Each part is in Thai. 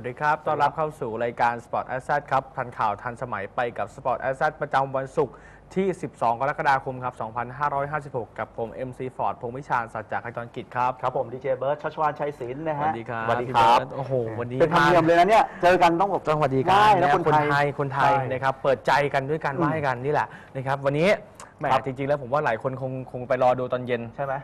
สวัสดีครับ ต้อนรับเข้าสู่รายการ Sport a s s e t ครับ ทันข่าวทันสมัยไปกับ Sport a s s e t ประจำวันศุกร์ที่ 12 กรกฎาคมครับ 2556 กับผม MC Ford พงษ์วิชาญสัจจาขจรกิจครับ ครับผมดีเจเบิร์ดชัชวานชัยศิลป์นะสฮะวัสดีครับ สวัสดีพี่ครับเบิร์ตโอ้โห วันนี้เป็นธรรมเนียมเลยนะเนี่ย เจอกันต้องแบบต้องสวัสดีกันไหว้นะะคนคนไทไทยยคนไทยใช่นะครับ เปิดใจกันด้วยการไหว้กันนี่แหละนะครับ วันนี้แหมครับจริงๆ แล้วผมว่าหลายคนคงคงไปรอดูตอนเย็นใช่ไหม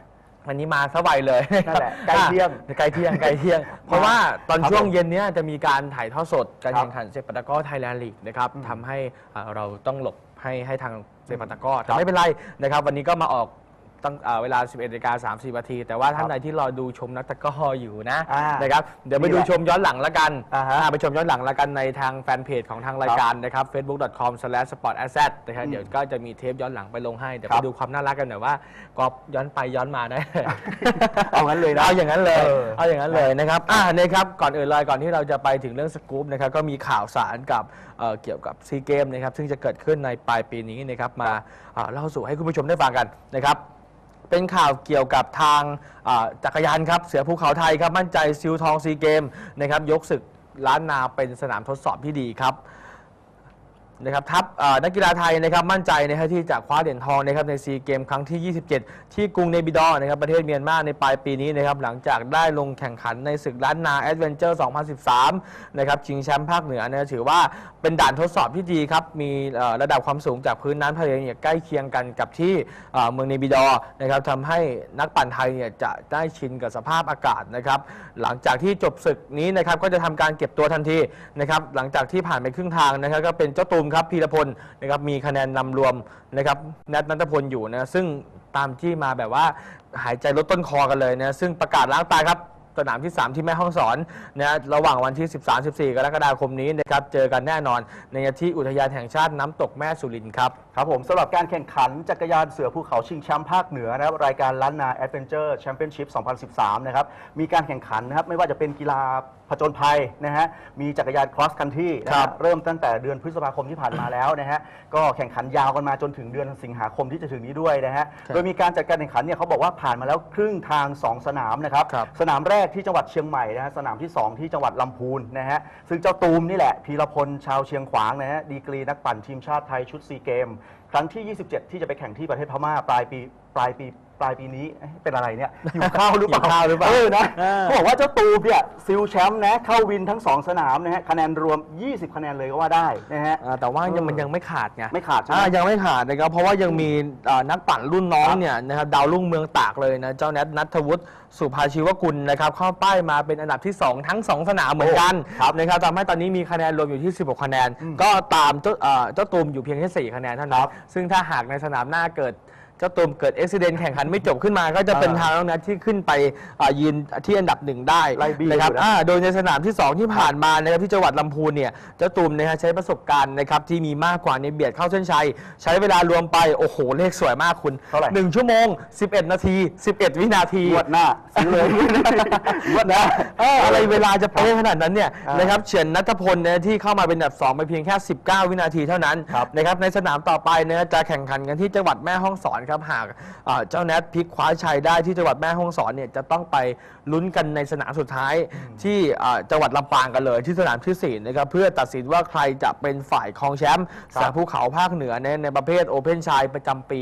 วันนี้มาสบายเลยนั่นแหละใกล้เที่ยงอะใกล้เที่ยงใกล้เที่ยง เพราะว่าตอนครับช่วงผมเย็นเนี้ยจะมีการถ่ายทอดสดการครับแข่งขันเซปัตะกร้อไทยแลนด์ลีกนะครับอืมทำให้อ่าเราต้องหลบให้ให้ทางเซปัตะกร้อครัแต่บไม่เป็นไรนะครับ วันนี้ก็มาออก ตั้งอ่าเวลา 11นาฬิกา30นาที แต่ว่าท่านครับใดที่รอดูชมนักตะกร้ออยู่นะอ่านนะครับ เดี๋ยวไปนี่ดูแหละชมย้อนหลังละกันอ่าฮะอ่าไปชมย้อนหลังละกันในทางแฟนเพจของทางรายการนะครับ facebook.com/sportasset นะครับอืมเดี๋ยวก็จะมีเทปย้อนหลังไปลงให้ เดี๋ยวครัไปบดูความน่ารักกันหน่อยว่าก็ย้อนไปย้อนมาได้ เอางั้นเลยนะเอาอย่างนั้นเลย เออ เอาอย่างนั้นเลยนะครับ อ่านะครับ ก่อนอื่นเลยก่อนที่เราจะไปถึงเรื่องสกู๊ปนะครับ ก็มีข่าวสารกับเอ่อเกี่ยวกับซีเกมนะครับ ซึ่งจะเกิดขึ้นในปลายปีนี้นะครับ มาเอ่อเล่าสู่ให้คุณผู้ชมได้ฟังกันนะครับ เป็นข่าวเกี่ยวกับทางจักรยานครับ เสือภูเขาไทยครับ มั่นใจซิลทองซีเกมนะครับ ยกศึกล้านนาเป็นสนามทดสอบที่ดีครับ นะครับทัพนักกีฬาไทยนะครับมั่นใจนะครับที่จะคว้าเหรียญทองนะครับในซีเกมครั้งที่ 27 ที่กรุงเนบิดอ์นะครับประเทศเมียนมาในปลายปีนี้นะครับหลังจากได้ลงแข่งขันในศึกล้านนาแอดเวนเจอร์ 2013 นะครับชิงแชมป์ภาคเหนือนะถือว่าเป็นด่านทดสอบที่ดีครับ มีระดับความสูงจากพื้นน้ำทะเลเนี่ยใกล้เคียงกันกับที่เมืองเนบิดอ์นะครับทำให้นักปั่นไทยเนี่ยจะได้ชินกับสภาพอากาศนะครับหลังจากที่จบศึกนี้นะครับก็จะทำการเก็บตัวทันทีนะครับหลังจากที่ผ่านไปครึ่งทางนะครับก็เป็นเจ้าตูมครับพีรพลนะครับมีคะแนนนำรวมนะครับนัทนัทพลอยู่นะซึ่งตามที่มาแบบว่าหายใจลดต้นคอกันเลยนะซึ่งประกาศล้างตาครับสนามที่ 3 ที่แม่ห้องสอนนะระหว่างวันที่ 13-14 กรกฎาคมนี้นะครับเจอกันแน่นอนในที่อุทยานแห่งชาติน้ำตกแม่สุรินทร์ครับ ครับผมสำหรับการแข่งขันจักรยานเสือภูเขาชิงแชมป์ภาคเหนือนะครับรายการล้านนาแอดเวนเจอร์แชมเปี้ยนชิพ 2013 นะครับมีการแข่งขันนะครับไม่ว่าจะเป็นกีฬาผจญภัยนะฮะมีจักรยาน cross country นะครัฮะบเริ่มตั้งแต่เดือนพฤษภาคมที่ผ่านมาแล้วนะฮะก็แข่งขันยาวกันมาจนถึงเดือนสิงหาคมที่จะถึงนี้ด้วยนะฮะครับโดยมีการจัดการแข่งขันเนี่ยเขาบอกว่าผ่านมาแล้วครึ่งทาง 2 สนามนะครับครับสนามแรกที่จังหวัดเชียงใหม่นะฮะสนามที่ 2 ที่จังหวัดลำพูนนะฮะซึ่งเจ้าตูมนี่แหละพีรพลชาวเชียงขวางนะฮะดีกรีนักปั่นทีมชาติไทยชุดซีเกมครั้งที่ 27 ที่จะไปแข่งที่ประเทศพม่าปลายปีปลายปี ปลายปีนี้เอ๊ะเป็นอะไรเนี่ยหิวข้าวหรือเปล่าหิวข้าวหรือเปล่าเออนะเออ เขาบอกว่าเจ้าตูมเนี่ยซิลแชมป์นะเข้าวินทั้ง2สนามนะฮะคะแนนรวม 20 คะแนนเลยก็ว่าได้นะฮะ อ่าแต่ว่ายังเออมันยังไม่ขาดไงไม่ขาดใช่ไหม อ่ายังไม่ขาดนะครับเพราะว่ายังมีอ่านักปั่นรุ่นน้องครับเนี่ยนะครับดาวรุ่งเมืองตากเลยนะเจ้าแนทนัทวุฒิสุภาชีวกุลนะครับเข้าป้ายมาเป็นอันดับที่ 2 ทั้ง 2 สนามเหมือนกันครับนะครับทำให้ตอนนี้มีคะแนนรวมอยู่ที่ 16 คะแนนอืมก็ตามเจ้าอ่าเจ้าตูมอยู่เพียงแค่4คะแนนเท่านั้คนรับซึ่งถ้าหากในสนามหน้าเกิด เจ้าตูมเกิดอุบิเหตุแข่งขันไม่จบขึ้นมา ก็จะเป็นอ่าทางน้องนัทที่ขึ้นไปอ่ายืนที่อันดับหนึ่งได้ไล่บี้นะครับอยู่นะ อ่าโดยในสนามที่ 2 ที่ผ่านมานะครับที่จังหวัดลำพูนเนี่ยเจ้าตูมนะฮะใช้ประสบการณ์นะครับที่มีมากกว่าในเบียดเข้าเส้นชัย ใช้เวลารวมไปโอ้โหเลขสวยมากคุณเท่าไหร่ 1ชั่วโมง 11 นาที 11 วินาที งวดหน้าซื้อเลย งวดหน้า เอออะไรเวลาจะเป๊ะขนาดนั้นเนี่ยอ่านนะครับเฉียนนัทพลนะที่เข้ามาเป็นอันดับ 2 ไปเพียงแค่ 19 วินาทีเท่านั้นครับนะครับในสนามต่อไปนะจะแข่งขันกันที่จังหวัดแม่ฮ่องสอนครับหากเอ่อเจ้าแนทพลิกคว้าชัยได้ที่จังหวัดแม่ฮ่องสอนเนี่ยจะต้องไปลุ้นกันในสนามสุดท้ายที่เอ่อจังหวัดลำปางกันเลย ที่สนามที่สี่นะครับเพื่อตัดสินว่าใครจะเป็นฝ่ายครองแชมป์ครับสามภูเขาภาคเหนือในในประเภทโอเพนชายประจำปี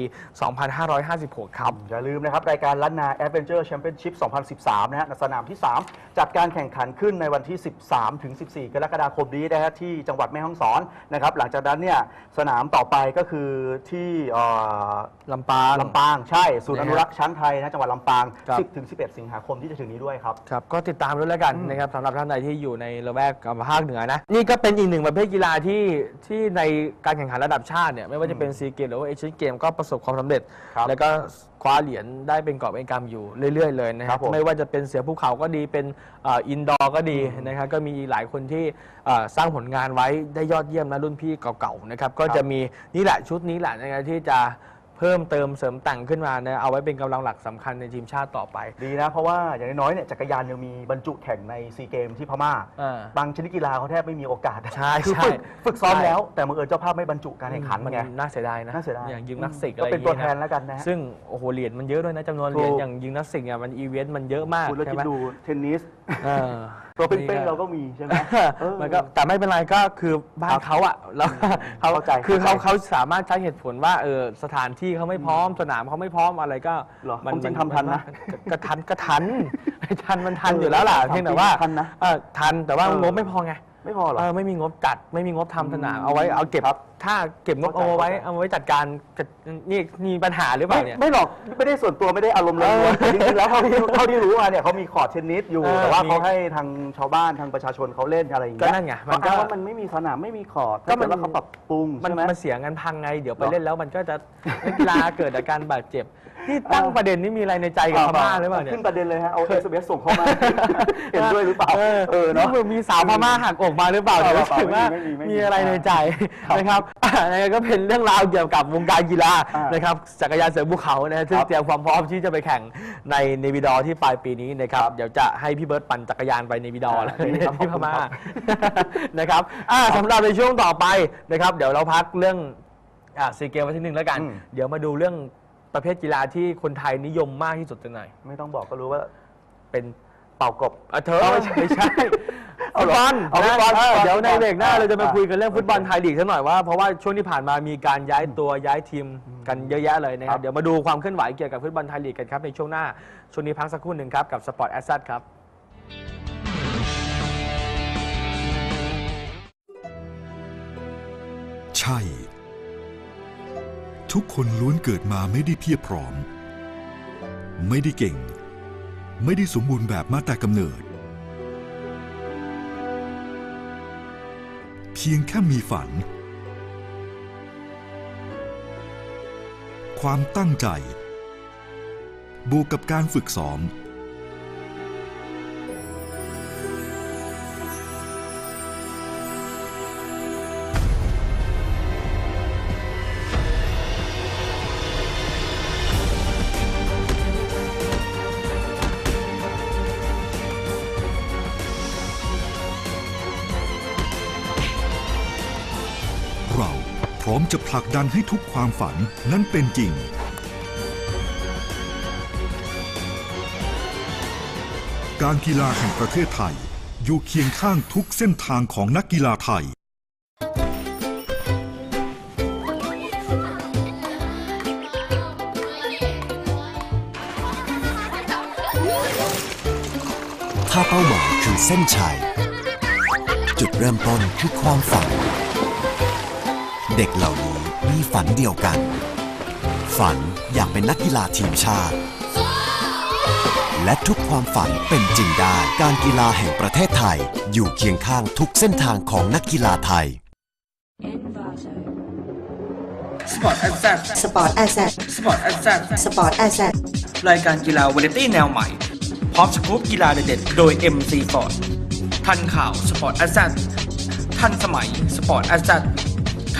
2556 ครับ อย่าลืมนะครับ รายการล้านนาแอดเวนเจอร์แชมเปี้ยนชิพ2013 นะฮะสนามที่ 3 จัดการแข่งขันขึ้นในวันที่ 13 ถึง 14 กรกฎาคมนี้นะฮะที่จังหวัดแม่ฮ่องสอนนะครับหลังจากนั้นเนี่ยสนามต่อไปก็คือที่เอ่อลำปาง ลำปางใช่ศูนย์นะอฮะนุรักษ์ช้างไทยนะจังหวัดลำปาง ครับ 10ถึง11 สิงหาคมที่จะถึงนี้ด้วยครับ ครับก็ติดตามด้วยแล้วกันอืมนะครับสำหรับท่านใดที่อยู่ในละแวกภาคเหนือนะนี่ก็เป็นอีกหนึ่งประเภทกีฬาที่ที่ในการแข่งขันระดับชาติเนี่ยไม่ว่าจะเป็นซีเกมหรือว่าเอเชียนเกมก็ประสบความสำเร็จ ครับแล้วก็คว้าเหรียญได้เป็นกอบเป็นกำอยู่เรื่อย ๆ เลยนะคครัรับบผม ไม่ว่าจะเป็นเสือภูเขาก็ดีเป็นอินดอร์ก็ดีนะครับก็มีหลายคนที่เอ่อสร้างผลงานไว้ได้ยอดเยี่ยมนะรุ่นพี่เก่าๆนะครับก็จะมีนี่แหละชุดนี้แหละนะครับที่จะเพิ่มพิ่มเติมเสริมแต่งขึ้นมานะเอาไว้เป็นกำลังหลักสำคัญในทีมชาติต่อไป ดีนะ เพราะว่าอย่างน้อยๆเนี่ยจักรยานยังมีบรรจุแข่งในซีเกมที่พม่าอ่าบางชนิดกีฬาเขาแทบไม่มีโอกาสใช่คือใช่ ฝึกฝึกซ้อมใช่แล้ว แต่บังเอิญเจ้าภาพไม่บรรจุการแข่งขันมันไง น่าเสียดายนะน่าเสียดายอย่างยิมนาสติกก็อะไรอเป็นย่างตัวเงี้ยแทนนะแล้วกันนะฮะซึ่งโอ้โหเหรียญมันเยอะด้วยนะจำนวนเหรียญถูกอย่างยิมนาสติกเนี่ยมันอีเวนต์มันเยอะมากคุณแล้วใช่คิไหดมดูเทนนิส เออ ตัวเป้งๆเราก็มีใช่ไหมเออมันก็แต่ไม่เป็นไรก็คือบ้านเขาอะแล้วเขาเข้าใจคือเขาเข้าใจเขาสามารถใช้เหตุผลว่าเออสถานที่เขาไม่พร้อมสนามเขาไม่พร้อมอะไรก็เหรอความจริงทำทันนะก็ทันก็ทันทันมันทันอยู่แล้วล่ะเออเพียงแต่ว่าทันนะเออทันแต่ว่าเอองบไม่พอไง ไม่พอเหรอ เออไม่มีงบจัดไม่มีงบทำสนามอืมเอาไว้เอาเก็บครับถ้าเก็บงบเข้าใจเอาไว้เข้าใจ เอาไว้จัดการจัดนี่มีปัญหาหรือเปล่าไม่เนี่ย ไม่หรอกไม่ได้ส่วนตัวไม่ได้อารมณ์เลยเออแต่จริงๆแล้วเท่าที่เท่าที่รู้มาเนี่ยเขามีคอร์ดเทนนิสอยู่ เออแต่ว่ามีเขาให้ทางชาวบ้านทางประชาชนเขาเล่นอะไรอย่างเงี้ยก็นั่นไงมันก็เขาอ้างว่ามันไม่มีสนามไม่มีคอร์ดก็ก็มัมัน นแล้วเขาปรับปรุงมันใช่ไหม มันเสียเงินพังไง เดี๋ยวไปเหรอเล่นแล้วมันก็จะนักกีฬาเกิดอาการบาดเจ็บ นี่ตั้งเออประเด็นนี้มีอะไรในใจกับพม่าหรือเปล่าเนี่ย ขึ้นประเด็นเลยฮะ เอาเอสเส่งเข้ามา เห็นด้วยหรือเปล่า เออเออเนาะนี่มีสาวพม่าหักอกมาหรือเปล่าเปล่าเดี๋ยวรู้สึกว่าไม่มีไม่มีมีอะไรในใจครับนะครับอะยังไงก็เป็นเรื่องราวเกี่ยวกับวงการกีฬาอ่านนะครับจักรยานเสือภูเขานะฮะซึ่งครับเตรียมความพร้อมที่จะไปแข่งในเนวิดอร์ที่ปลายปีนี้นะครับ เดี๋ยวจะให้พี่เบิร์ตปั่นจักรยานไปเนวิดอร์อ่าเลยดีครับที่พม่าขอบคุณครับนะครับอะสำหรับในช่วงต่อไปนะครับ เดี๋ยวเราพักเรื่องอ่าซีเกมไว้ที่หนึ่งแล้วกันอืมเดี๋ยวมาดูเรื่อง ประเภทกีฬาที่คนไทยนิยมมากที่สุดกันหน่อยไม่ต้องบอกก็รู้ว่าเป็นเป่ากบอะเธอเอาไม่ไม่ใช่ใช่ไม่ใช่ฟุตบอลเอาฟุตบอลนะเออฟุตบอลเดี๋ยวในเบรกหน้าอ่าเราจะมาคุยกันเรื่องโอเคฟุตบอลไทยลีกสักหน่อยว่าเพราะว่าช่วงที่ผ่านมามีการย้ายตัวย้ายทีมกันเยอะแยะเลยนะคครัรับบเดี๋ยวมาดูความเคลื่อนไหวเกี่ยวกับฟุตบอลไทยลีกกันครับในช่วงหน้า ช่วงนี้พักสักครู่หนึ่งครับกับสปอร์ตแอสซัครับใช่ ทุกคนล้วนเกิดมาไม่ได้เพียบพร้อม ไม่ได้เก่ง ไม่ได้สมบูรณ์แบบมาแต่กำเนิด เพียงแค่มีฝัน ความตั้งใจ บวกกับการฝึกซ้อม ลักดันให้ทุกความฝันนั้นเป็นจริง การกีฬาแห่งประเทศไทย อยู่เคียงข้างทุกเส้นทางของนักกีฬาไทย ถ้าเป้าหมายคือเส้นชัย จุดเริ่มต้นคือความฝัน เด็กเหล่านี้มีฝันเดียวกัน ฝันอยากเป็นนักกีฬาทีมชาติ และทุกความฝันเป็นจริงได้ การกีฬาแห่งประเทศไทย อยู่เคียงข้างทุกเส้นทางของนักกีฬาไทย สปอร์ตแอ z สปอร์ตแอสเซทสปอร์ตแอ z สปอร์ตแอสเซทรายการกีฬาวาไรตี้แนวใหม่ พร้อมสกู๊ปกีฬาเด็ดๆโดย MC f o r d ทันข่าวสปอร์ตแอ z ทันสมัยสปอร์ตแอ z ทั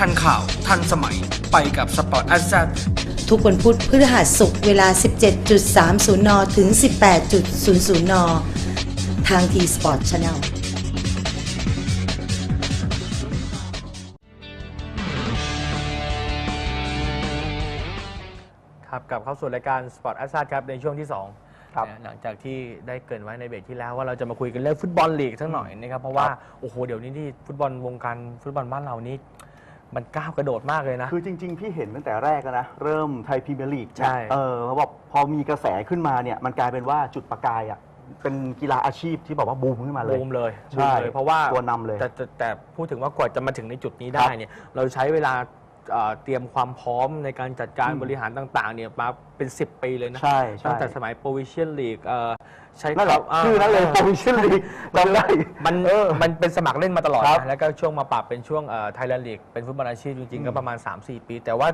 นข่าว ทันสมัย ไปกับสปอร์ตแอ z ทุกวันพุธพฤหัสศุกร์เวลา 17.30 น ถึง 18.00 น ทางทีสปอร์ตช n แนลครับกลับเข้าสู่รายการ Sport a s s ครับ ในช่วงที่ 2 ครับนะหลังจากที่ได้เกรินไว้ในเบรกที่แล้วว่าเราจะมาคุยกันเรื่องฟุตบอลลีกสักหน่อยนะครับ เพราะว่า โอ้โห เดี๋ยวนี้ที่ฟุตบอลวงการฟุตบอลบ้านเรานี่ มันก้าวกระโดดมากเลยนะ คือจริง ๆ พี่เห็นตั้งแต่แรกแล้วนะ เริ่มไทยพรีเมียร์ลีกใช่ เออเขาบอกพอมีกระแสขึ้นมาเนี่ย มันกลายเป็นว่าจุดประกายอะ เป็นกีฬาอาชีพที่บอกว่าบูมขึ้นมาเลย บูมเลยใช่บูมเลยเพราะว่าตัวนำเลยแต่แต่แต่พูดถึงว่ากว่าจะมาถึงในจุดนี้ได้เนี่ยเราใช้เวลา เอ่อเตรียมความพร้อมในการจัดการอืมบริหารต่างๆเนี่ยมาเป็น 10 ปีเลยนะใช่ใช่ ตั้งแต่สมัยโปรวิเชียนลีกใช้นั่นแหละาชื่อนั้นเลยโปรวิชั่นลีกจำได้ มันเออมันเป็นสมัครเล่นมาตลอดครับนะแล้วก็ช่วงมาปรับเป็นช่วงไทยแลนด์ลีกเป็นฟุตบอลอาชีพจริงๆ ก็อืมประมาณ 3-4 ปี แต่ว่า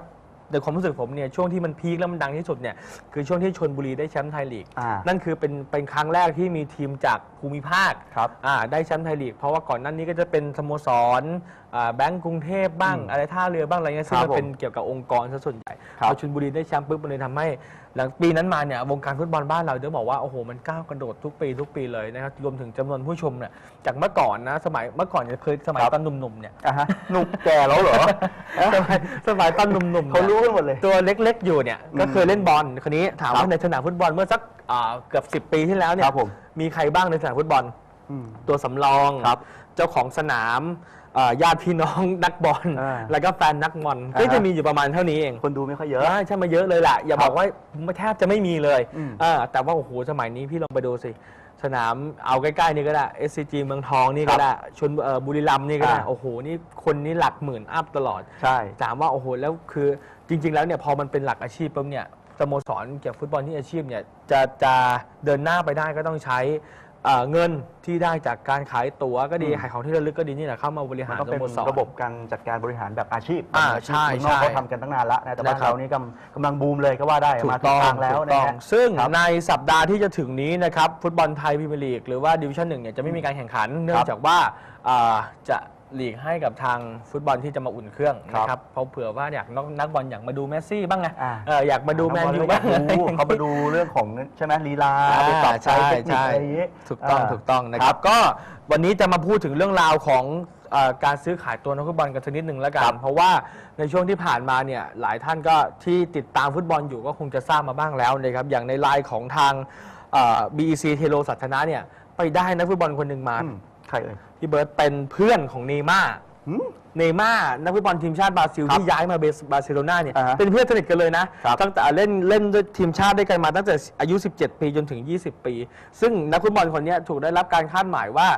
ในความรู้สึกผมเนี่ยช่วงที่มันพีคแล้วมันดังที่สุดเนี่ยคือช่วงที่ชนบุรีได้แชมป์ไทยลีก อ่านั่นคือเป็นเป็นครั้งแรกที่มีทีมจากภูมิภาคครับอ่าได้แชมป์ไทยลีก เพราะว่าก่อนหนั้นนี้ก็จะเป็นสโมสร อ่าแบงก์กรุงเทพบ้างอืมอะไรท่าเรือบ้างอะไรเงี้ยซึ่งครัมับนเป็นผมเกี่ยวกับองค์กรซะส่วนใหญ่ครับพอชลบุรีได้แชมป์ปุ๊บมันเลยทำให้ หลังปีนั้นมาเนี่ยวงการฟุตบอลบ้านเราต้องบอกว่าโอ้โหมันก้าวกระโดดทุกปีทุกปีเลยนะครับรวมถึงจำนวนผู้ชมเนี่ยจากเมื่อก่อนนะสมัยเมื่อก่อนเนี่ยเคยสมัยครับตอนหนุ่มๆเนี่ยอะฮะหนุ่มแก่แล้วเหรอ สมัยสมัยตอนหนุ่มๆเขานี่ยรู้กันหมดเลย ตัวเล็กๆอยู่เนี่ยก็เคยเล่นบอลคนนี้ถามครัว่าบในสนามฟุตบอลเมื่อสักอ่าเกือบ 10 ปีที่แล้วเนี่คยรับผมมีใครบ้างในสนามฟุตบอลอืมตัวสำรองครับเจ้าของสนามเอ่อญาติพี่น้องนักบอลอ่า แล้วก็แฟนนักบอลอ่าก็ฮะจะมีอยู่ประมาณเท่านี้เองคนดูไม่ค่อยเยอะ ใช่ใช่มาเยอะเลยแหละอย่าครับบอกว่าแทบจะไม่มีเลยอืม เออแต่ว่าโอ้โหสมัยนี้พี่ลองไปดูสิ สนามเอาใกล้ๆนี่ก็ได้ SCG เมืองทองนี่ครัก็บได้ชนเอ่อบุรีรัมย์นี่ก็ได้อ่า โอ้โหนี่คนนี้หลักหมื่นอัพตลอด ใช่ ถามว่าโอ้โหแล้วคือจริง ๆ แล้วเนี่ยพอมันเป็นหลักอาชีพปุ๊บเนี่ยสโมสรเกี่ยวกับฟุตบอลที่อาชีพเนี่ยจะจะเดินหน้าไปได้ก็ต้องใช้ เอ่อเงินที่ได้จากการขายตั๋วก็ดี อืม ขายของที่ระลึกก็ดีนี่แหละเข้ามาบริมัหานรต้องสเป็นโมสร ระบบการจัดการบริหารแบบอาชีพอ่าแบบชีพใช่เมืองนอกใช่เขาทำกันตั้งนานแล้วนะแต่บ้านนะครับ เรานี่กำกำลังบูมเลยก็ว่าได้ถูมากถูต้กองทางแล้วถูกนะต้อง ฮะ ซึ่งครับในสัปดาห์ที่จะถึงนี้นะครับ ฟุตบอลไทยพรีเมียร์ลีก หรือว่าดิวิชั่นหนึ่งเนี่ยจะไม่มีการแข่งขัน เนื่องจากว่าอ่าจะ หลีกให้กับทางฟุตบอลที่จะมาอุ่นเครื่องครับนะครับเพราะเผื่อว่าอยากนักนักบอลอยากมาดูเมสซี่บ้างไงอ่าเอออยากมาดูแมนยูบ้างเขามาดูเขามาดูเรื่องของใช่ไหมลีลาอ่าไปปรับใช้ใช่เทคนิคใช่อะไรอย่างนี้ถูกต้องาถูกต้องนะครับ ก็วันนี้จะมาพูดถึงเรื่องราวของเอ่อการซื้อขายตัวนักฟุตบอลกันสักนิดหนึ่งแล้วกัครันบเพราะว่าในช่วงที่ผ่านมาเนี่ยหลายท่านก็ที่ติดตามฟุตบอลอยู่ก็คงจะทราบมาบ้างแล้วนะครับอย่างในไลน์ของทางเอ่อ BEC เทโลสัทนะเนี่ยไปได้นักฟุตบอลคนหนึ่งมาอืม ใครเอ่ย พี่เบิร์ตเป็นเพื่อนของเนย์ม่าร์หืมเนย์ม่าร์นักฟุตบอลทีมชาติบราซิลครับที่ย้ายมาเบสบาร์เซโลนาเนี่ยอ่าฮะเป็นเพื่อนสนิทกันเลยนะ ครับตั้งแต่เล่นเล่นด้วยทีมชาติด้วยกันมาตั้งแต่อายุ 17 ปีจนถึง 20 ปี ซึ่งนักฟุตบอลคนเนี้ยถูกได้รับการคาดหมายว่า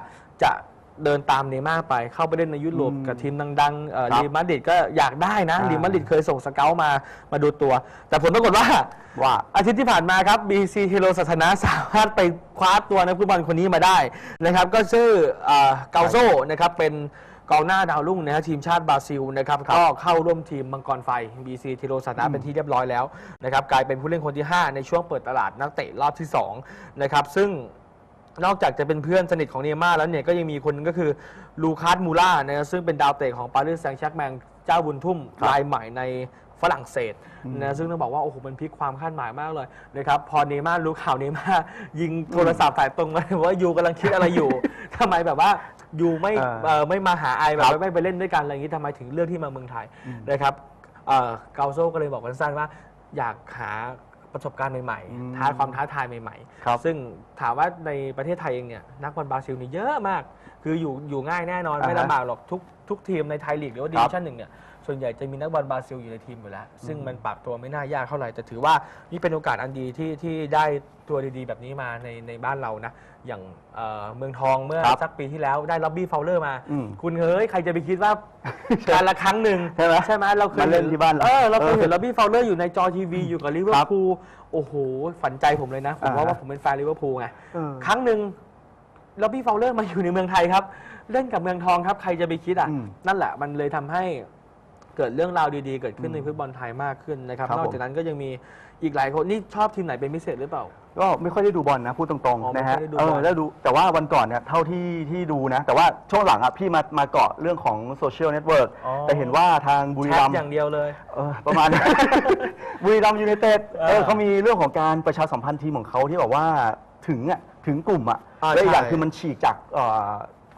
จะ เดินตามเนย์ม่าร์ไปเข้าไปเล่นในยุโรปอืมกับทีมดังๆเอ่อครับรีมาดริดก็อยากได้นะอ่า รีมาดริดเคยส่งสเกลมามาดูตัว แต่ผลปรากฏว่า ว่า อาทิตย์ที่ผ่านมาครับ BC เทโลศาสนาสามารถไปคว้าตัวนักฟุตบอลคนนี้มาได้นะครับ ก็ชื่อเอ่อเกาโซนะครับเป็นกองหน้าดาวรุ่งนะฮะทีมชาติบราซิลนะครับก็เข้าร่วมทีมมังกรไฟ BC เทโลศาสนาเป็นที่เรียบร้อยแล้วนะครับกลายเป็นผู้เล่นคนที่ 5 ในช่วงเปิดตลาดนักเตะรอบที่2นะครับซึ่ง นอกจากจะเป็นเพื่อนสนิทของเนย์ม่าร์แล้วเนี่ยก็ยังมีคนก็คือลูคัสมูล่านะซึ่งเป็นดาวเตะของปารีสแซงต์แชร์กแมงเจ้าบุญทุ่มครับรายใหม่ในฝรั่งเศสนะซึ่งต้องบอกว่าโอ้โหมันพลิกความคาดหมายมากเลยนะครับพอเนย์ม่าร์รู้ข่าวเนย์ม่าร์ยิงโทรศัพท์สายตรงมาเลยว่ายูกำลังคิดอะไรอยู่ ทำไมแบบว่ายูไม่เออเอ่อไม่มาหาไอแบบครับไม่ไปเล่นด้วยกันอะไรอย่างนี้ทำไมถึงเลือกที่มาเมืองไทยนะครับเอ่อเกาโซก็เลยบอกสั้นๆว่า อยากหา ประสบการณ์ใหม่อืมๆท้าความท้าทายใหม่ๆครับ ซึ่งถามว่าในประเทศไทยเองเนี่ยนักบอลบราซิลนี่เยอะมาก คืออยู่อยู่ง่ายแน่นอนอ่าฮะไม่ลำบากหรอกทุกทุกทีมในไทยลีกหรือว่าคดิรับวิชั่นหนึ่งเนี่ย ส่วนใหญ่จะมีนักบอลบราซิลอยู่ในทีมอยู่แล้ว ซึ่งมันปรับตัวไม่น่ายากเท่าไหร่ แต่ถือว่านี่เป็นโอกาสอันดีที่ที่ได้ตัวดีๆ แบบนี้มาในในบ้านเรานะ อย่างเอ่อเมืองทองเมื่อครับสักปีที่แล้วได้ล็อบบี้ฟาวเลอร์มา อืมคุณเฮ้ย ใครจะไปคิดว่า การละครั้งหนึ่งใช่ไหมใช่ไหมเราเคยมาเล่นที่บ้านเราเออเราเคยเออเห็นล็อบบี้ฟาวเลอร์อยู่ในจอทีวีอยู่กับลิเวอครัร์บพูลโอ้โหฝันใจผมเลยนะผมว่าอ่าฮะ ว่าผมเป็นแฟนลิเวอร์พูลไง เออ ครั้งหนึ่งล็อบบี้ฟาวเลอร์มาอยู่ในเมืองไทยครับ เล่นกับเมืองทองครับ ใครจะไปคิดอะ อืมนั่นแหละมันเลยทำให้ เกิดเรื่องราวดีๆ เกิดขึ้นในฟุตบอลไทยมากขึ้นนะครับครับนอกผมจากนั้นก็ยังมีอีกหลายคนนี่ชอบทีมไหนเป็นพิเศษหรือเปล่า ก็ไม่ค่อยได้ดูบอลนะพูดตรงอ๋อๆนะฮะไม่ค่อยได้ดูเอบออลได้ดูแต่ว่าวันก่อนเนี่ยเท่าที่ที่ดูนะ แต่ว่าช่วงหลังอะพี่มามาเกาะเรื่องของโซเชียลเน็ตเวิร์กอ๋อแต่เห็นว่าทางบุรีแชทรัมย์ อย่างเดียวเลย เออประมาณนั้นบุรีรัมย์ยูไนเต็ดเออเออเขามีเรื่องของการประชาสัมพันธ์ทีมของเขาที่แบบว่าถึงอะถึงกลุ่มอะอ่าและอีกอย่างใช่ คือมันฉีกจากเอ่อ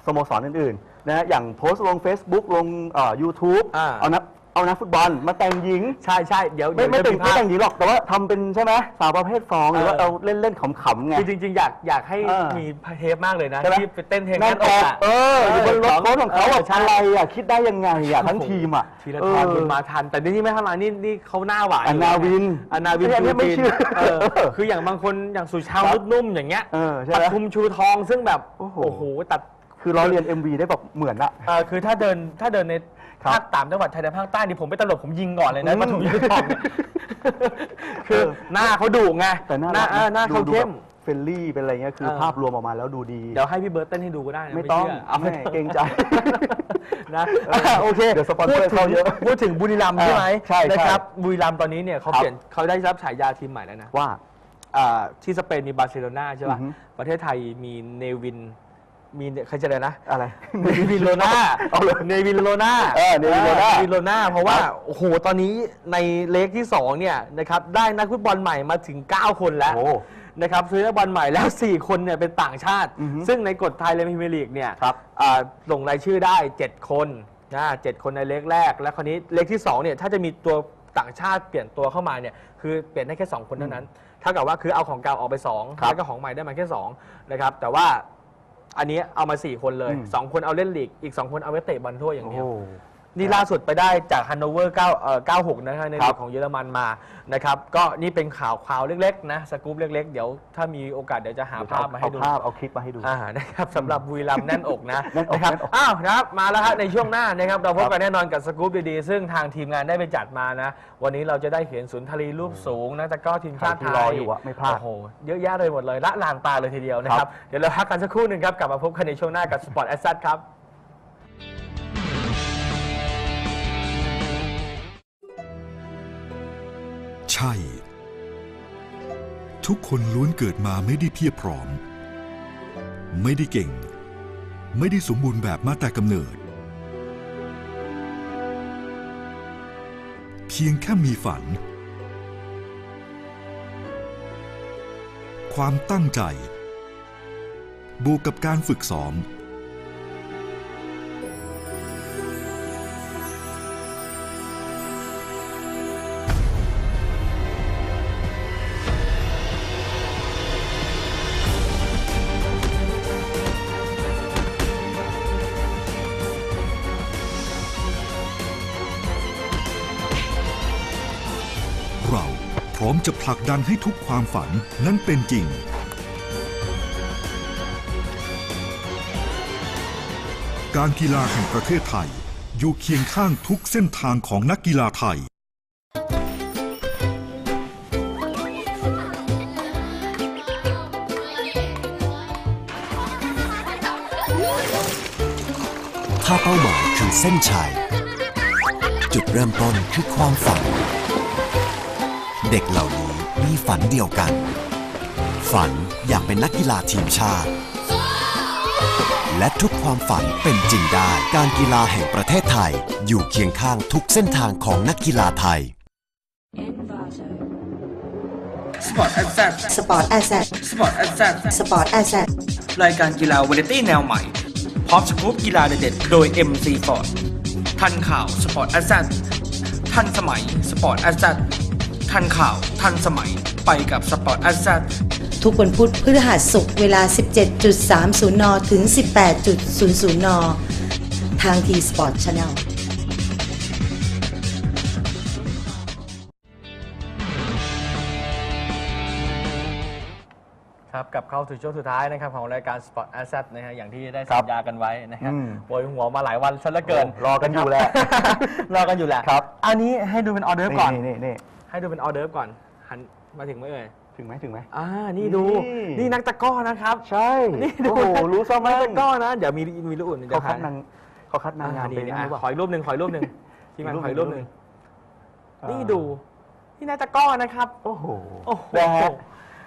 สโมสรอื่นๆ นะฮะอย่างโพสต์ลง Facebook ลงเอ่อ YouTube อ่า เอานักเอานักฟุตบอลมาแต่งหญิง ใช่ใช่เดี๋ยวไม่ไม่เดี๋ยวแต่งจะไม่ภาพแต่งหญิงหรอกแต่ว่าทำเป็นใช่ไหมสาวประเภทสองหรือว่าเออเอาเล่นเล่นๆขำๆไง คือจริง ๆ อยากอยากให้เออ มีเทปมากเลยนะ ใช่ไหมที่ไปเต้นเพลงนั่นั้นนอออกอะเอออยู่บนรถโค้ชของเขาแบบใช่ อะไรอะคิดได้ยังไงอะทั้งทีมอะธีรทรบุญมาทัน แต่นี่ไม่เท่าไหร่นี่นี่เขาหน้าหวานอนาวินอนาวินอันนี้ไม่ปูติเชื่อเออคืออย่างบางคนอย่างสุชาวครับนุ่มๆอย่างเงี้ยเออใช่ปไหมทุมชูทองซึ่งแบบโอ้โห โอ้โหตัด คือล้อเรียน MV ได้แบบเหมือนอะ เออคือถ้าเดินถ้าเดินในครับภาคต่างจังหวัดชายแดนภาคใต้นี่ผมไปตลบผมยิงก่อนเลยนะอืมปทุมชูทองเนี่ยคือหน้าเขาดุไงแต่น่าหน้ารักเออหน้าเขาดูเข้ม แบบเฟรนลี่เป็นอะไรเงี้ยคือเออ ภาพรวมออกมาแล้วดูดี เดี๋ยวให้พี่เบิร์ตเต้นให้ดูก็ได้นะไม่ต้องชื่เอาแม่เกรงใจ นะเออโอเคเดี๋ยวสปอนเซอร์พูดถึงเข้าเยอะพูดถึงบุรีรัมย์ใช่ไหมใช่ใช่นะครับบุรีรัมย์ตอนนี้เนี่ยเขาครับ เปลี่ยนเขาได้รับฉายาทีมใหม่แล้วนะว่า อ่าที่สเปนมีบาร์เซโลนาใช่ป่ะอือฮึประเทศไทยมีเนวิน มีใครจะเลยนะ อะไร เนวินโลนาเอาเลยเนวินโลนาเออเนวินโลนาเวินโลนาเพราะว่าครับโอ้โห ตอนนี้ในเลกที่2เนี่ยนะครับ ได้นักฟุตบอลใหม่มาถึง 9 คนแล้วโอ้นะครับซื้อนักบอลใหม่แล้ว 4 คนเนี่ยเป็นต่างชาติอือฮึซึ่งในกฎไทยเลนพรีเมียร์ลีกเนี่ยครับอ่าลงรายชื่อได้ 7 คนนะเจ็ดคนในเลกแรก แล้วคราวนี้เลกที่2เนี่ยถ้าจะมีตัวต่างชาติเปลี่ยนตัวเข้ามาเนี่ยคือเปลี่ยนได้แค่ 2 คนเท่านั้นเท่ากับว่าคือเอาของเก่าออกไป2ครับแล้วก็ของใหม่ได้มาแค่2นะครับแต่ว่า อันนี้เอามา 4 คนเลยอืม2คนเอาเล่นลีก อีก 2 คนเอาไว้เตะบอลถ้วยอย่างโอ้เดียวโห นี่ล่าสุดไปได้จากฮันโนเวอร์9เอ่อ96นะฮะในครัลีบกของเยอรมันมานะครับก็นี่เป็นข่าวข่าวเล็กๆนะสกู๊ปเล็ก ๆ เดี๋ยวถ้ามีโอกาสเดี๋ยวจะหาภาพมาให้ดู เอภาพเอาคลิปมาให้ดู อ่านะครับสำหรับบุรีรัมย์แน่นอกนะ แน่นอกนะครับแน่นอกอ้าวนะครับมาแล้วครับในช่วงหน้านะครับเราพบครักับนแน่นอนกับสกู๊ปดีๆ ซึ่งทางทีมงานได้ไปจัดมานะ วันนี้เราจะได้เห็นสุนทรีรูปสูงนะแต่ก็ทีมชาติใครที่ไทรอยอยู่อะไม่พลาด โอ้โหเยอะแยะเลยหมดเลยละลานตาเลยทีเดียวนะคครัรับบเดี๋ยวเราพักกันสักครู่หนึ่งครับกลับมาพบกันในช่วงหน้ากับสปอร์ตแอสซัครับ ช่ ทุกคนล้วนเกิดมาไม่ได้เพียบพร้อม ไม่ได้เก่ง ไม่ได้สมบูรณ์แบบมาแต่กำเนิด เพียงแค่มีฝัน ความตั้งใจ บวกกับการฝึกซ้อม จะผลักดันให้ทุกความฝันนั้นเป็นจริง การกีฬาแห่งประเทศไทย อยู่เคียงข้างทุกเส้นทางของนักกีฬาไทย ถ้าเป้าหมายคือเส้นชัย จุดเริ่มต้นคือความฝัน เด็กเหล่านี้มีฝันเดียวกัน ฝันอยากเป็นนักกีฬาทีมชาติ และทุกความฝันเป็นจริงได้ การกีฬาแห่งประเทศไทย อยู่เคียงข้างทุกเส้นทางของนักกีฬาไทย สปอร์ตแอสเซทสปอร์ตแอสเซทสปอร์ตแอสเซทสปอร์ตแอสเซทรายการกีฬาวาไรตี้แนวใหม่ พร้อมสกู๊ปกีฬาเด็ดๆโดย MC Sport ทันข่าวสปอร์ตแอสเซททันสมัยสปอร์ตแอสเซท ทันข่าว ทันสมัย ไปกับสปอร์ตแอสเซททุกวันพุธพฤหัสศุกร์เวลา 17.30 น ถึง 18.00 น ทางทีสปอร์ตชาแนลครับกลับเข้าสู่ช่วงสุดท้ายนะครับของรายการ Sport Asset นะฮะอย่างที่ได้ครัสับญญากันไว้นะฮะอืมโวยหัวมาหลายวันซะเหลือเกินโอ้รอกันอยู่แหละ รอกันอยู่แหละครับ อันนี้ให้ดูเป็นออเดิร์ฟก่อนนี่นี่นี่ ให้ดูเป็นออเดิร์ฟก่อน หันมาถึงไหมเอ่ยถึงไหมถึงไหม อ่า นี่ดู นี่ นี่นักตะกร้อนะครับ ใช่ นี่ดู โอ้โห รู้ซะนัมั้กงตะกร้อนะ เดี๋ยวมีมีรูปอื่นเขาเดี๋ยวคัดหนางเขาคัดนางงามอ่ไปนี่นะอะรู้ป่ะ ขออีกรูปหนึ่งขออีกรูปหนึ่งที่มันอีกรูปขออีกรูปหนึ่ง อ่านี่ดู นี่นักตะกร้อนะครับ โอ้โหโอ้โห นะฮะ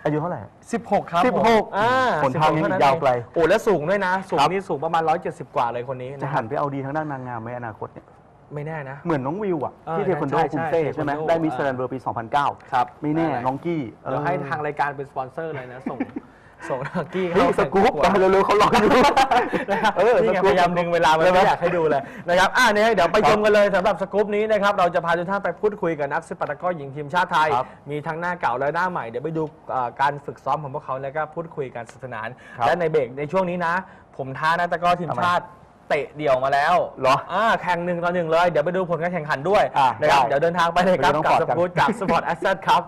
อายุเท่าไหร่ 16 ครับ16ผมอ่าหนทางยัง16เท่นั้นยาวไกล โอ้ แล้วสูงด้วยนะ สูงครับนี่สูงประมาณ 170 กว่าเลยคนนี้จะนะคหัรับนไปเอาดีทางด้านนางงามไหมอนาคตเนี่ย ไม่แน่นะ เหมือนน้องวิวอะ เออที่เทควันโดใช่กรุงใช่เทพใช่ไหมเทควันโด ได้มิสอ่าเตอร์แลนด์เบอร์ปี 2009 ครับ ไม่แน่น้องกี้เดี๋ยวให้ทางรายการเป็นสปอนเซอร์เลยนะ ส่งส่งทางกี้เฮ้ยเข้าสกู๊ปแข่งประวดตายเร็วๆเขารออยู่นะครับเออนี่ไงสกู๊ปพยายามดึงเวลามาใช่ไหมไม่อยากให้ดูเลยนะครับอ่าเนี่ยเดี๋ยวไปครับชมกันเลยสำหรับสกู๊ปนี้นะครับเราจะพาทุกท่านไปพูดคุยกับนักสปาร์ตะกร้อหญิงทีมชาติไทย ครับมีทั้งหน้าเก่าและหน้าใหม่เดี๋ยวไปดูเอ่อการฝึกซ้อมของพวกเขาแล้วก็พูดคุยกันสนุกสนาน ครับและในเบรกในช่วงนี้นะ ผมท้านักตะกร้อทีมทำไมชาติ เตะเดี่ยวมาแล้วเหรออ่าแข่งหนึ่งต่อหนึ่งเลย เดี๋ยวไปดูผลการแข่งขันด้วยอ่านะครับได้เดี๋ยวเดินทางไปเลยครับไปดูน้องกับปอดสกัน กู๊ปกับสปอร์ตแอสเซทครับ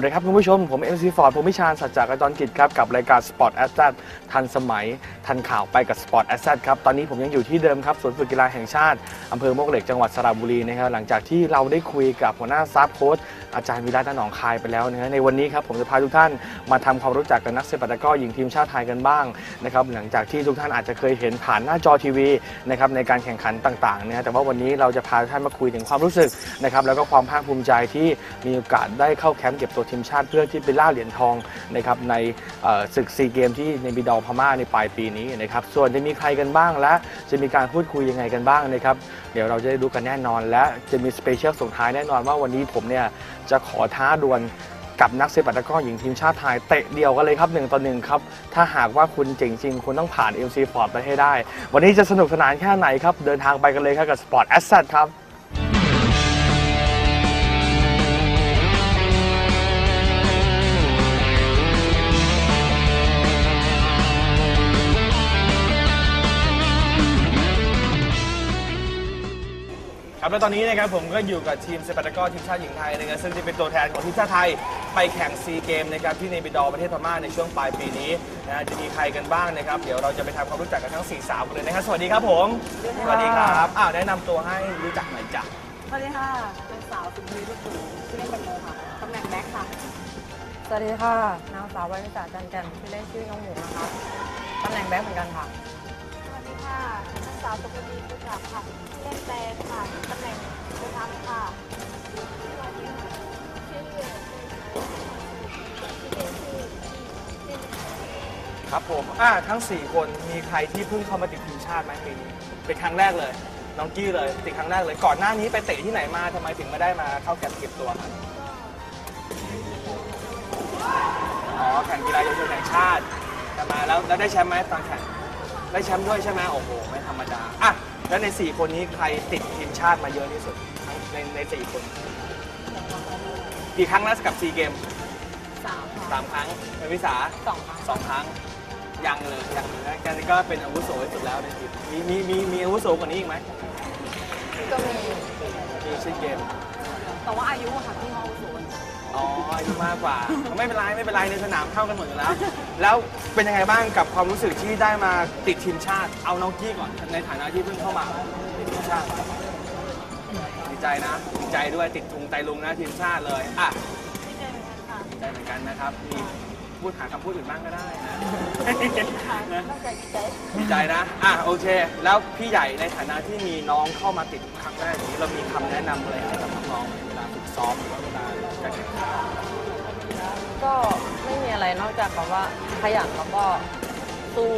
วัสดีครับคุณผู้ชม ผม MC Ford ผมพิชานสัจจากจรกิจครับ กับรายการ Sport a s s e t ทันสมัย ทันข่าวไปกับ Sport a s s e t ครับ ตอนนี้ผมยังอยู่ที่เดิมครับสวนฝึกกีฬาแห่งชาติ อำเภอมวกเหล็กจังหวัดสระบุรีนะครับ หลังจากที่เราได้คุยกับหัวหน้าซับโค้ชอาจารย์วิรัตนหนองคายไปแล้วนะฮะในวันนี้ครับผมจะพาทุกท่านมาทำความรู้จักกับนักเซปัตะก้อหญิงทีมชาติไทยกันบ้างนะครับหลังจากที่ทุกท่านอาจจะเคยเห็นผ่านหน้าจอทีวีนะครับในการแข่งขันต่างๆนะฮะแต่ว่าวันนี้เราจะพาท่านมาคุยถึงความรู้สึกนะครับแล้วก็ความภาคภูมิใจที่มีโอกาสได้เข้าแคมป์เก็บตัวทีมชาติเพื่อที่ไปล่าเหรียญทองนะครับในศึกซีเกมที่ในบิดอลพม่าในปลายปีนี้นะครับส่วนจะมีใครกันบ้างและจะมีการพูดคุยยังไงกันบ้างนะครับเดี๋ยวเราจะได้รู้กันแน่นอน และจะมีสเปเชียลส่งท้ายแน่นอนว่าวันนี้ผมเนี่ยจะขอท้าดวลกับนักเซปัตะก้อหญิงทีมชาติไทยเตะเดียวกันเลยครับหนึ่งต่อหนึ่งครับ ถ้าหากว่าคุณเจ๋งจริง คุณต้องผ่าน MC Ford ไปให้ได้ วันนี้จะสนุกสนานแค่ไหนครับ เดินทางไปกันเลยครับกับ Sport Asset ครับ ครับและตอนนี้นะครับผมก็อยู่กับทีมเซปัตะกร้อทีมชาติหญิงไทยนะครับซึ่งจะเป็นตัวแทนของทีมชาติไทยไปแข่งซีเกมนะครับที่เนบิดอลประเทศพม่าในช่วงปลายปีนี้นะฮะจะมีใครกันบ้างนะครับ เดี๋ยวเราจะไปทำความรู้จักกันทั้งสี่สาวกันเลยนะครับสวัสดีครับผมสวัสดีครับอ้าวแนะนำตัวให้รู้จักหน่อยจ้ะสวัสดีค่ะเป็นสาวสุนทรีลูกคุณชื่อเล่นเป็นโมค่ะตำแหน่งแบ็คค่ะ สวัสดีค่ะนางสาววริษาจันแก่นชื่อเล่นชื่อน้องหมูนะคะตำแหน่งแบ็คเหมือนกันค่ะสวัสดี ค่ะนางสาวปกติผู้จับค่ะเล่นแปลค่ะตำแหน่งผู้ทำค่ะสวัสดีค่ะครับผมอ่าทั้ง 4 คนมีใครที่เพิ่งเข้ามาติดทีมชาติไหมปีนี้เป็นครั้งแรกเลย น้องกี้เลยติดครั้งแรกเลยก่อนหน้านี้ไปเตะที่ไหนมาทำไมถึงไม่ได้มาเข้าแคมป์เก็บตัวครับอ๋อแข่งกีฬาเยาวชนแห่งชาติแต่มาแล้วแล้วได้แชมป์ไหมตอนแข่ง ได้แชมป์ด้วยใช่ไหมโอ้โห ไม่ธรรมดา อะ แล้วใน 4 คนนี้ใครติดทีมชาติมาเยอะที่สุดทั้งในในสี่คน กี่ครั้งแล้วกับซีเกมสามค่ะสามครั้งเป็นวิสาสองค่ะสองครั้ง ยังเลยยังเลยนะกันก็เป็นอาวุโสที่สุดแล้วในทีมมีมีมีมีอาวุโสกว่านี้อีกไหมก็มีมีชื่อเกม แต่ว่าอายุอะค่ะที่เขาสูง อ๋ออายุมากกว่า ไม่เป็นไรไม่เป็นไรในสนามเท่ากันหมดอยู่แล้ว แล้วเป็นยังไงบ้างกับความรู้สึกที่ได้มาติดทีมชาติ เอาน้องกี้ก่อนในฐานะที่เพิ่งเข้ามาติดทีมชาติดีใจนะดีใจด้วยติดทุงไตรลุงนะทีมชาติเลยอะดีใจเหมือนกันนะครับมีพูดหาคำพูดอื่นบ้างก็ได้นะค่ะนอกจากใจดีใจนะอะโอเค แล้วพี่ใหญ่ในฐานะที่มีน้องเข้ามาติดครั้งแรกอย่างนี้เรามีคำแนะนำอะไรให้กับน้องๆเวลาฝึกซ้อมหรือว่า ไรก็ไม่มีอะไรนอกจากแบบว่าขยันแล้วก็สู้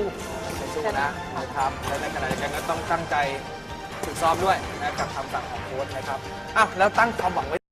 สู้นะนะครับและในขณะเดียวกันก็ต้องตั้งใจฝึกซ้อมด้วยนะกับคำสั่งของโค้ชนะครับอะแล้วตั้งความหวังไว้